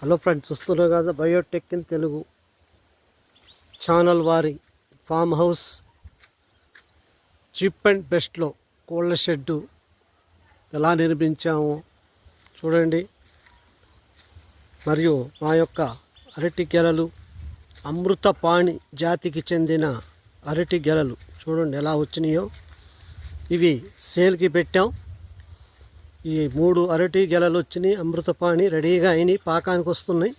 Hello friends చూస్తున్నారు కదా biotech in Telugu channel వారి ఫామ్ హౌస్. చీప్ అండ్ బెస్ట్లో కోళ్ళ షెడ్డు ఎలా నిర్మించామో చూడండి. మరియు మా యొక్క అరటి గెలలు అమృతపాణి జాతికి చెందిన అరటి గెలలు చూడండి ఎలా వచ్చినాయో. ఇవి సేల్కి పెట్టాం. ఈ మూడు అరటి గెలలు వచ్చినాయి అమృతపాణి రెడీగా అయినాయి పాకానికి వస్తున్నాయి.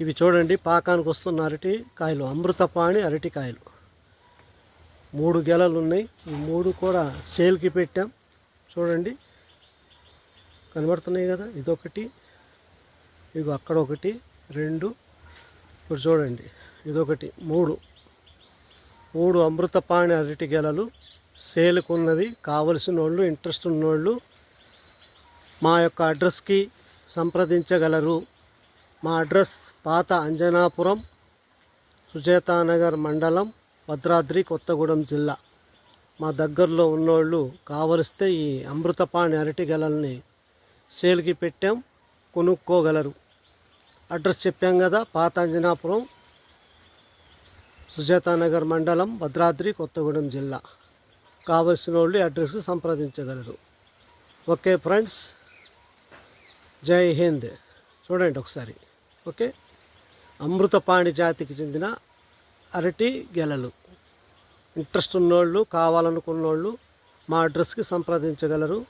ఇవి చూడండి పాకానికి వస్తున్న అరటి కాయలు అమృతపాణి అరటి కాయలు. మూడు గెలలు ఉన్నాయి. ఈ మూడు కూడా సేల్కి పెట్టాం. చూడండి కనబడుతున్నాయి కదా ఇదొకటి ఇది అక్కడ ఒకటి రెండు. ఇప్పుడు చూడండి ఇదొకటి మూడు. మూడు అమృతపాణి అరటి గెలలు సేల్కి ఉన్నవి. కావలసిన వాళ్ళు ఇంట్రెస్ట్ ఉన్నోళ్ళు మా యొక్క అడ్రస్కి సంప్రదించగలరు. మా అడ్రస్ పాత అంజనాపురం సుజేతానగర్ మండలం భద్రాద్రి కొత్తగూడెం జిల్లా. మా దగ్గరలో ఉన్నోళ్ళు కావలిస్తే ఈ అమృతపాణి అరటి గెలల్ని సేల్కి పెట్టాం కొనుక్కోగలరు. అడ్రస్ చెప్పాం కదా పాత అంజనాపురం సుజాతానగర్ మండలం భద్రాద్రి కొత్తగూడెం జిల్లా. కావలసిన వాళ్ళు అడ్రస్కి సంప్రదించగలరు. Okay friends Jai Hind. చూడండి ఒకసారి. ఓకే? అమృతపాణి జాతికి చెందిన అరటి గెలలు. ఇంట్రెస్ట్ ఉన్నోళ్ళు కావాలనుకున్నోళ్ళు మా అడ్రస్కి సంప్రదించగలరు.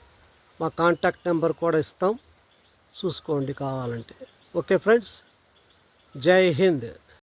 మా కాంటాక్ట్ నెంబర్ కూడా ఇస్తాం. చూసుకోండి కావాలంటే. Okay friends? జై హింద్.